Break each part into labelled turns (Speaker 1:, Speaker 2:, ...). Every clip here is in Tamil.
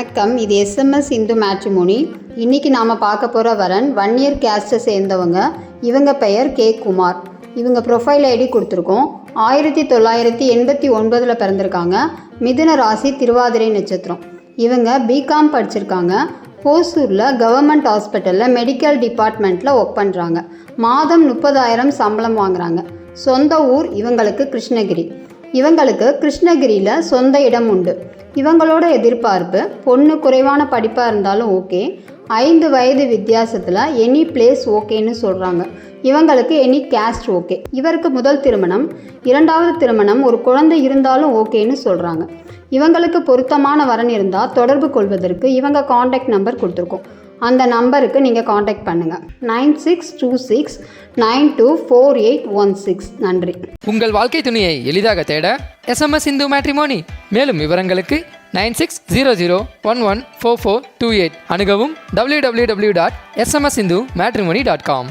Speaker 1: வணக்கம். இது எஸ்எம்எஸ் இந்து மேட்ரிமோனி. இன்னைக்கு நாம் பார்க்க போகிற வரன் ஒன் இயர் கேஸ்ட்டை சேர்ந்தவங்க. இவங்க பெயர் கே. குமார். இவங்க ப்ரொஃபைல் ஐடி கொடுத்துருக்கோம். ஆயிரத்தி தொள்ளாயிரத்தி எண்பத்தி ஒன்பதில் பிறந்திருக்காங்க. மிதுன ராசி திருவாதிரை நட்சத்திரம். இவங்க பிகாம் படிச்சிருக்காங்க. போசூரில் கவர்மெண்ட் ஹாஸ்பிட்டலில் மெடிக்கல் டிபார்ட்மெண்ட்டில் ஒர்க் பண்ணுறாங்க மாதம் முப்பதாயிரம் சம்பளம் வாங்குறாங்க. சொந்த ஊர் இவங்களுக்கு கிருஷ்ணகிரி. இவங்களுக்கு கிருஷ்ணகிரியில் சொந்த இடம் உண்டு. இவங்களோட எதிர்பார்ப்பு பொண்ணு குறைவான படிப்பாக இருந்தாலும் ஓகே. ஐந்து வயது வித்தியாசத்தில் எனி பிளேஸ் ஓகேன்னு சொல்கிறாங்க இவங்களுக்கு எனி கேஸ்ட் ஓகே. இவருக்கு முதல் திருமணம் இரண்டாவது திருமணம் ஒரு குழந்தை இருந்தாலும் ஓகேன்னு சொல்கிறாங்க இவங்களுக்கு பொருத்தமான வரன் இருந்தால் தொடர்பு கொள்வதற்கு இவங்க காண்டாக்ட் நம்பர் கொடுத்துருக்கோம். அந்த நம்பருக்கு நீங்கள் காண்டாக்ட் பண்ணுங்கள் nine six two six nine two four eight one six. நன்றி.
Speaker 2: உங்கள் வாழ்க்கை துணையை எளிதாக தேட எஸ்எம்எஸ் இந்து மேட்ரிமோனி. மேலும் விவரங்களுக்கு nine six zero zero one one four four two eight அணுகவும் W W W dot SMS Hindu matrimony dot com.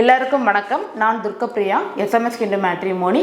Speaker 3: எல்லாருக்கும் வணக்கம். நான் துர்கப்பிரியா எஸ்எம்எஸ் கிண்டு மேட்ரிமோனி.